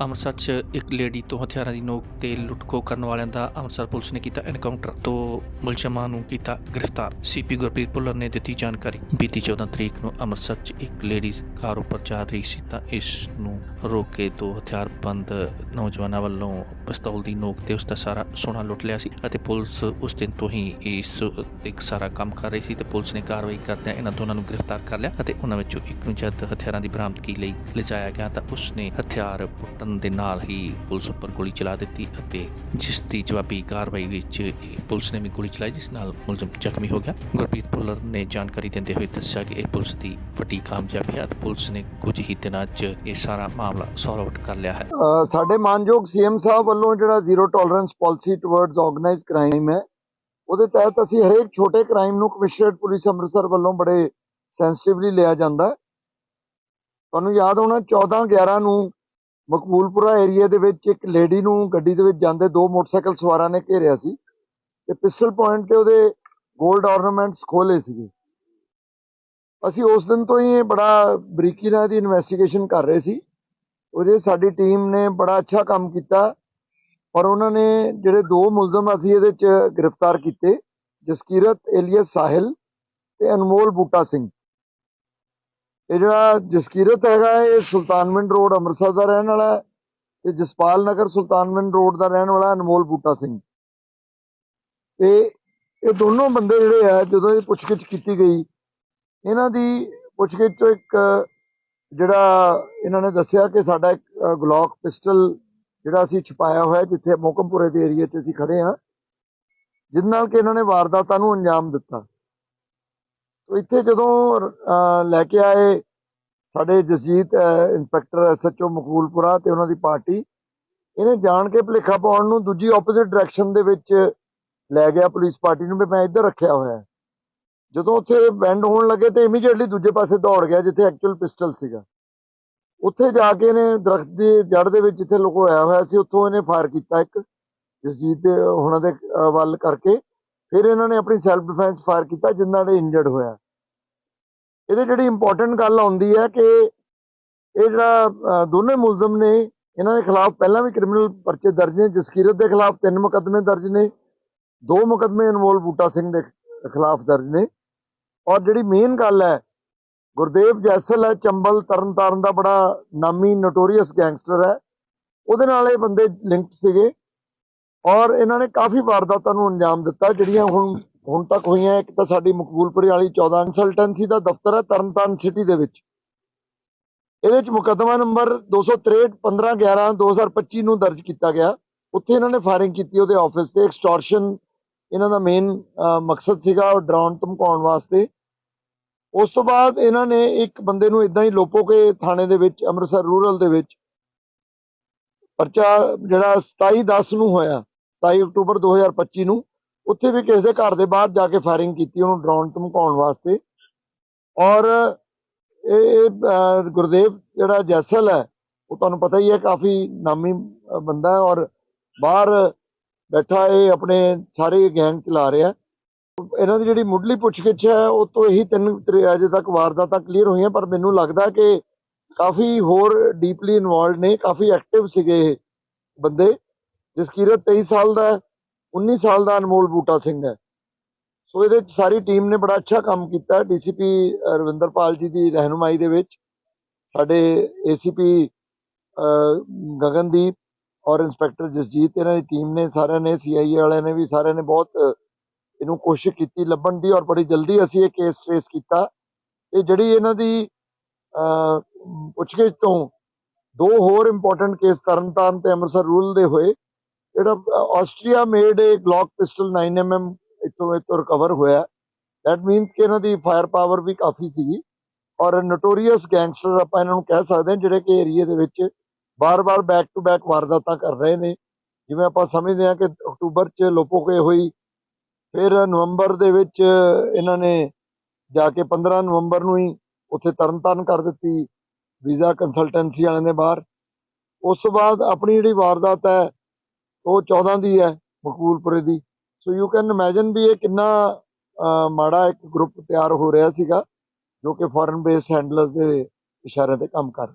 ਅੰਮ੍ਰਿਤਸਰ 'ਚ ਇੱਕ ਲੇਡੀ ਤੋਂ ਹਥਿਆਰਾਂ ਦੀ ਨੋਕ ਤੇ ਲੁੱਟਖੋ ਕਰਨ ਵਾਲਿਆਂ ਦਾ ਅੰਮ੍ਰਿਤਸਰ ਪੁਲਿਸ ਨੇ ਕੀਤਾ ਐਨਕਾਊਂਟਰ ਤੋਂ ਮੁਲਜ਼ਮਾਂ ਨੂੰ ਕੀਤਾ ਗ੍ਰਿਫਤਾਰ। ਸੀਪੀ ਗੁਰਪ੍ਰੀਤ ਭੁੱਲਰ ਨੇ ਦਿੱਤੀ ਜਾਣਕਾਰੀ। ਬੀਤੀ 14 ਤਰੀਕ ਨੂੰ ਅੰਮ੍ਰਿਤਸਰ 'ਚ ਇੱਕ ਲੇਡੀ ਕਾਰ ਉੱਪਰ ਜਾ ਰਹੀ ਸੀ ਤਾਂ ਇਸ ਨੂੰ ਰੋਕ ਕੇ ਦੋ ਹਥਿਆਰਬੰਦ ਨੌਜਵਾਨਾਂ ਵੱਲੋਂ ਪਿਸਤੌਲ ਦੀ ਨੋਕ ਤੇ ਉਸ ਦਾ ਸਾਰਾ ਸੋਨਾ ਲੁੱਟ ਲਿਆ ਸੀ ਅਤੇ ਪੁਲਿਸ ਉਸ ਦਿਨ ਤੋਂ ਹੀ ਇਸ ਤੇ ਸਾਰਾ ਕੰਮ ਕਰ ਰਹੀ ਸੀ ਤੇ ਪੁਲਿਸ ਨੇ ਕਾਰਵਾਈ ਕਰਦਿਆਂ ਇਹਨਾਂ ਦੋਨਾਂ ਨੂੰ ਗ੍ਰਿਫਤਾਰ ਕਰ ਲਿਆ ਅਤੇ ਉਹਨਾਂ ਵਿੱਚੋਂ ਇੱਕ ਨੂੰ ਜਦ ਹਥਿਆਰਾਂ ਦੀ ਬਰਾਮਦਗੀ ਲਈ ਲਿਜਾਇਆ ਗਿਆ ਤਾਂ ਉਸ ਨੇ ਹਥਿਆਰ ਪੁੱਟਣ ਦੇ ਨਾਲ ਹੀ ਪੁਲਿਸ ਉੱਪਰ ਗੋਲੀ ਚਲਾ ਦਿੱਤੀ ਅਤੇ ਜਿਸ ਦੀ ਜਵਾਬੀ ਕਾਰਵਾਈ ਵਿੱਚ ਪੁਲਿਸ ਨੇ ਵੀ ਗੋਲੀ ਚਲਾਈ, ਜਿਸ ਨਾਲ ਮੁਲਜ਼ਮ ਜ਼ਖਮੀ ਹੋ ਗਿਆ। ਗੁਰਪ੍ਰੀਤ ਭੁੱਲਰ ਨੇ ਜਾਣਕਾਰੀ ਦਿੰਦੇ ਹੋਏ ਦੱਸਿਆ ਕਿ ਇਹ ਪੁਲਿਸ ਦੀ ਵੱਡੀ ਕਾਮਯਾਬੀ ਹੈ ਪੁਲਿਸ ਨੇ ਕੁਝ ਹੀ ਦਿਨਾਂ 'ਚ ਇਹ ਸਾਰਾ ਮਾਮਲਾ ਸੋਲਵ ਆਊਟ ਕਰ ਲਿਆ ਹੈ। ਸਾਡੇ ਮਾਨਯੋਗ ਸੀਐਮ ਸਾਹਿਬ ਵੱਲੋਂ ਜਿਹੜਾ zero tolerance policy towards organised crime ਹੈ, ਉਹਦੇ ਤਹਿਤ ਅਸੀਂ ਹਰੇਕ ਛੋਟੇ ਕ੍ਰਾਈਮ ਨੂੰ ਕਮਿਸ਼ਨਰੇਟ ਪੁਲਿਸ ਅੰਮ੍ਰਿਤਸਰ ਵੱਲੋਂ ਬੜੇ ਸੈਂਸਿਟਿਵਲੀ ਲਿਆ ਜਾਂਦਾ ਤੁਹਾਨੂੰ ਯਾਦ ਹੋਣਾ 14 11 ਨੂੰ ਮਕਬੂਲਪੁਰਾ ਏਰੀਆ ਦੇ ਵਿੱਚ ਇੱਕ ਲੇਡੀ ਨੂੰ ਗੱਡੀ ਦੇ ਵਿੱਚ ਜਾਂਦੇ ਦੋ ਮੋਟਰਸਾਈਕਲ ਸਵਾਰਾਂ ਨੇ ਘੇਰਿਆ ਸੀ ਤੇ ਪਿਸਟਲ ਪੁਆਇੰਟ ਤੇ ਉਹਦੇ 골ਡ ਆਰਨਾਮੈਂਟਸ ਖੋਲੇ ਸੀਗੇ। ਅਸੀਂ ਉਸ ਦਿਨ ਤੋਂ ਹੀ ਇਹ ਬੜਾ ਬਰੀਕੀ ਨਾਲ ਇਹਦੀ ਇਨਵੈਸਟੀਗੇਸ਼ਨ ਕਰ ਰਹੇ ਸੀ। ਉਹਦੇ ਸਾਡੀ ਟੀਮ ਨੇ ਬੜਾ ਅੱਛਾ ਕੰਮ ਕੀਤਾ ਔਰ ਉਹਨਾਂ ਨੇ ਜਿਹੜੇ ਦੋ ਮੁਲਜ਼ਮ ਅਸੀਂ ਇਹਦੇ ਚ ਗ੍ਰਿਫਤਾਰ ਕੀਤੇ, ਜਸਕੀਰਤ ਏਲੀਅਸ ਸਾਹਿਲ ਤੇ ਅਨਮੋਲ ਬੂਟਾ ਸਿੰਘ। ਇਹ ਜਿਹੜਾ ਜਸਕੀਰਤ ਹੈਗਾ ਇਹ ਸੁਲਤਾਨਵਿੰਡ ਰੋਡ ਅੰਮ੍ਰਿਤਸਰ ਦਾ ਰਹਿਣ ਵਾਲਾ ਹੈ ਤੇ ਜਸਪਾਲ ਨਗਰ ਸੁਲਤਾਨਵਿੰਡ ਰੋਡ ਦਾ ਰਹਿਣ ਵਾਲਾ ਅਨਮੋਲ ਬੂਟਾ ਸਿੰਘ। ਤੇ ਇਹ ਦੋਨੋਂ ਬੰਦੇ ਜਿਹੜੇ ਆ ਜਦੋਂ ਇਹ ਪੁੱਛਗਿੱਛ ਕੀਤੀ ਗਈ ਇਹਨਾਂ ਦੀ ਪੁੱਛਗਿੱਛ ਤੋਂ ਇੱਕ ਜਿਹੜਾ ਇਹਨਾਂ ਨੇ ਦੱਸਿਆ ਕਿ ਸਾਡਾ ਇੱਕ ਅ, ਗਲੌਕ ਪਿਸਟਲ ਜਿਹੜਾ ਅਸੀਂ ਛਪਾਇਆ ਹੋਇਆ ਜਿੱਥੇ ਮੋਕਮਪੁਰੇ ਦੇ ਏਰੀਆ 'ਚ ਅਸੀਂ ਖੜੇ ਹਾਂ ਜਿਸ ਨਾਲ ਕਿ ਇਹਨਾਂ ਨੇ ਵਾਰਦਾਤਾਂ ਨੂੰ ਅੰਜਾਮ ਦਿੱਤਾ। ਇੱਥੇ ਜਦੋਂ ਲੈ ਕੇ ਆਏ ਸਾਡੇ ਜਸਜੀਤ ਅ, ਇੰਸਪੈਕਟਰ ਐਸਐਚਓ ਮਕਬੂਲਪੁਰਾ ਤੇ ਉਹਨਾਂ ਦੀ ਪਾਰਟੀ ਇਹਨੇ ਜਾਣ ਕੇ ਭੁਲੇਖਾ ਪਾਉਣ ਨੂੰ ਦੂਜੀ ਆਪੋਜ਼ਿਟ ਡਾਇਰੈਕਸ਼ਨ ਦੇ ਵਿੱਚ ਲੈ ਗਿਆ ਪੁਲਿਸ ਪਾਰਟੀ ਨੂੰ ਵੀ ਮੈਂ ਇੱਧਰ ਰੱਖਿਆ ਹੋਇਆ। ਜਦੋਂ ਉੱਥੇ ਬੈਂਡ ਹੋਣ ਲੱਗੇ ਤੇ ਇਮੀਡੀਏਟਲੀ ਦੂਜੇ ਪਾਸੇ ਦੌੜ ਗਿਆ ਜਿੱਥੇ ਐਕਚੁਅਲ ਪਿਸਟਲ ਸੀਗਾ। ਉੱਥੇ ਜਾ ਕੇ ਇਹਨੇ ਦਰਖਤ ਦੀ ਜੜ ਦੇ ਵਿੱਚ ਜਿੱਥੇ ਲੁਕੋਇਆ ਹੋਇਆ ਸੀ ਉੱਥੋਂ ਇਹਨੇ ਫਾਇਰ ਕੀਤਾ ਇੱਕ ਜਸਜੀਤ ਦੇ ਹੁਣਾਂ ਦੇ ਵੱਲ ਕਰਕੇ। ਫਿਰ ਇਹਨਾਂ ਨੇ ਆਪਣੀ ਸੈਲਫ ਡਿਫੈਂਸ ਫਾਇਰ ਕੀਤਾ ਜਿੰਨਾਂ ਨੇ ਇੰਜਰਡ ਹੋਇਆ। ਇਹਦੇ ਜਿਹੜੀ ਇੰਪੋਰਟੈਂਟ ਗੱਲ ਆਉਂਦੀ ਹੈ ਕਿ ਇਹ ਜਿਹੜਾ ਦੋਨੇ ਮੁਲਜ਼ਮ ਨੇ, ਇਹਨਾਂ ਦੇ ਖਿਲਾਫ ਪਹਿਲਾਂ ਵੀ ਕ੍ਰਿਮੀਨਲ ਪਰਚੇ ਦਰਜ ਨੇ, ਜਸਕੀਰਤ ਦੇ ਖਿਲਾਫ ਤਿੰਨ ਮੁਕੱਦਮੇ ਦਰਜ ਨੇ, ਦੋ ਮੁਕੱਦਮੇ ਅਨਮੋਲ ਬੂਟਾ ਸਿੰਘ ਦੇ ਖਿਲਾਫ ਦਰਜ ਨੇ। ਔਰ ਜਿਹੜੀ ਮੇਨ ਗੱਲ ਹੈ, ਗੁਰਦੇਵ ਜੈਸਲ ਹੈ, ਚੰਬਲ ਤਰਨਤਾਰਨ ਦਾ ਬੜਾ ਨਾਮੀ ਨੋਟੋਰੀਅਸ ਗੈਂਗਸਟਰ ਹੈ। ਉਹਦੇ ਨਾਲ ਇਹ ਬੰਦੇ ਲਿੰਕਡ ਸੀਗੇ। ਔਰ ਇਹਨਾਂ ਨੇ ਕਾਫੀ ਵਾਰਦਾਤਾਂ ਨੂੰ ਅੰਜਾਮ ਦਿੱਤਾ, ਜਿਹੜੀਆਂ ਹੁਣ ਹੁਣ ਤੱਕ ਹੋਈਆਂ, ਇੱਕ ਤਾਂ ਸਾਡੀ ਮਕਬੂਲਪੁਰੇ ਵਾਲੀ 14 ਕੰਸਲਟੈਂਸੀ ਦਾ ਦਫ਼ਤਰ ਹੈ ਤਰਨਤਾਰਨ ਸਿਟੀ ਦੇ ਵਿੱਚ। ਇਹਦੇ ਵਿੱਚ ਮੁਕੱਦਮਾ ਨੰਬਰ 263 15 11 2025 ਨੂੰ ਦਰਜ ਕੀਤਾ ਗਿਆ। ਉੱਥੇ ਇਹਨਾਂ ਨੇ ਫਾਇਰਿੰਗ ਕੀਤੀ ਉਹਦੇ ਆਫਿਸ ਤੇ ਐਕਸਟੋਰਸ਼ਨ ਇਹਨਾਂ ਦਾ ਮੇਨ ਮਕਸਦ ਸੀਗਾ ਉਹ ਡਰਾਉਣ, ਧਮਕਾਉਣ ਵਾਸਤੇ। ਉਸ ਤੋਂ ਬਾਅਦ ਇਹਨਾਂ ਨੇ ਇੱਕ ਬੰਦੇ ਨੂੰ ਇਦਾਂ ਹੀ ਲੋਪੋ ਕੇ ਥਾਣੇ ਦੇ ਵਿੱਚ, ਅੰਮ੍ਰਿਤਸਰ ਰੂਰਲ ਦੇ ਵਿੱਚ ਪਰਚਾ ਜਿਹੜਾ 27 10 ਨੂੰ ਹੋਇਆ। 27 ਅਕਤੂਬਰ 2025 ਨੂੰ ਉੱਥੇ ਵੀ ਕਿਸੇ ਦੇ ਘਰ ਦੇ ਬਾਹਰ ਜਾ ਕੇ ਫਾਇਰਿੰਗ ਕੀਤੀ, ਉਹਨੂੰ ਡਰਾਉਣ ਧਮਕਾਉਣ ਵਾਸਤੇ। ਔਰ ਇਹ ਗੁਰਦੇਵ ਜਿਹੜਾ ਜੈਸਲ ਹੈ, ਉਹ ਤੁਹਾਨੂੰ ਪਤਾ ਹੀ ਹੈ, ਕਾਫੀ ਨਾਮੀ ਬੰਦਾ ਹੈ ਔਰ ਬਾਹਰ ਬੈਠਾ ਇਹ ਆਪਣੇ ਸਾਰੇ ਗੈਂਗ ਚਲਾ ਰਿਹਾ। ਇਹਨਾਂ ਦੀ ਜਿਹੜੀ ਮੁੱਢਲੀ ਪੁੱਛਗਿੱਛ ਹੈ, ਉਹ ਤੋਂ ਇਹੀ ਤਿੰਨ ਅਜੇ ਤੱਕ ਵਾਰਦਾਤਾਂ ਕਲੀਅਰ ਹੋਈਆਂ, ਪਰ ਮੈਨੂੰ ਲੱਗਦਾ ਕਿ ਕਾਫੀ ਹੋਰ ਡੀਪਲੀ ਇਨਵੋਲਡ ਨੇ, ਕਾਫੀ ਐਕਟਿਵ ਸੀਗੇ ਇਹ ਬੰਦੇ। ਜਸਕੀਰਤ 23 ਸਾਲ ਦਾ ਹੈ 19 ਸਾਲ ਦਾ ਅਨਮੋਲ ਬੂਟਾ ਸਿੰਘ ਹੈ। ਸੋ ਇਹਦੇ ਚ ਸਾਰੀ ਟੀਮ ਨੇ ਬੜਾ ਅੱਛਾ ਕੰਮ ਕੀਤਾ ਡੀਸੀਪੀ ਰਵਿੰਦਰਪਾਲ ਜੀ ਦੀ ਰਹਿਨੁਮਾਈ ਦੇ ਵਿੱਚ। ਸਾਡੇ ਏਸੀਪੀ ਗਗਨਦੀਪ ਔਰ ਇੰਸਪੈਕਟਰ ਜਸਜੀਤ, ਇਹਨਾਂ ਦੀ ਟੀਮ ਨੇ ਸਾਰਿਆਂ ਨੇ ਸੀਆਈਏ ਵਾਲਿਆਂ ਨੇ ਵੀ ਸਾਰਿਆਂ ਨੇ ਬਹੁਤ ਇਹਨੂੰ ਕੋਸ਼ਿਸ਼ ਕੀਤੀ ਲੱਭਣ ਦੀ ਔਰ ਬੜੀ ਜਲਦੀ ਅਸੀਂ ਇਹ ਕੇਸ ਟ੍ਰੇਸ ਕੀਤਾ। ਇਹ ਜਿਹੜੀ ਇਹਨਾਂ ਦੀ ਪੁੱਛਗਿੱਛ ਤੋਂ ਦੋ ਹੋਰ ਇੰਪੋਰਟੈਂਟ ਕੇਸ ਤਰਨਤਾਰਨ ਤੇ ਅੰਮ੍ਰਿਤਸਰ ਰੂਲ ਦੇ ਹੋਏ ਜਿਹੜਾ Austria made a Glock pistol 9mm ਇਤੋਂ ਇਤੋਂ ਰਿਕਵਰ ਹੋਇਆ। ਦੈਟ ਮੀਨਸ ਕਿ ਇਹਨਾਂ ਦੀ ਫਾਇਰ ਪਾਵਰ ਵੀ ਕਾਫੀ ਸੀਗੀ। ਔਰ ਨੋਟੋਰੀਅਸ ਗੈਂਗਸਟਰ ਆਪਾਂ ਇਹਨਾਂ ਨੂੰ ਕਹਿ ਸਕਦੇ ਹਾਂ ਜਿਹੜੇ ਕਿ ਏਰੀਏ ਦੇ ਵਿੱਚ ਬਾਰ-ਬਾਰ ਬੈਕ ਟੂ ਬੈਕ ਵਾਰਦਾਤਾਂ ਕਰ ਰਹੇ ਨੇ। ਜਿਵੇਂ ਆਪਾਂ ਸਮਝਦੇ ਹਾਂ ਕਿ ਅਕਤੂਬਰ 'ਚ ਲੋਪੋਕੇ ਹੋਈ, ਫਿਰ ਨਵੰਬਰ ਦੇ ਵਿੱਚ ਇਹਨਾਂ ਨੇ ਜਾ ਕੇ 15 ਨਵੰਬਰ ਨੂੰ ਹੀ ਉੱਥੇ ਤਰਨਤਾਰਨ ਕਰ ਦਿੱਤੀ, ਵੀਜ਼ਾ ਕੰਸਲਟੈਂਸੀ ਵਾਲਿਆਂ ਦੇ ਬਾਹਰ। ਉਸ ਤੋਂ ਬਾਅਦ ਆਪਣੀ ਜਿਹੜੀ ਵਾਰਦਾਤ ਹੈ ਉਹ 14 ਦੀ ਹੈ, ਮਕਬੂਲਪੁਰੇ ਦੀ। ਸੋ ਯੂ ਕੈਨ ਇਮੇਜਿਨ ਵੀ ਇਹ ਕਿੰਨਾ ਮਾੜਾ ਇੱਕ ਗਰੁੱਪ ਤਿਆਰ ਹੋ ਰਿਹਾ ਸੀਗਾ, ਜੋ ਕਿ ਫੋਰਨ ਬੇਸ ਹੈਂਡਲਰਸ ਦੇ ਇਸ਼ਾਰੇ ਤੇ ਕੰਮ ਕਰ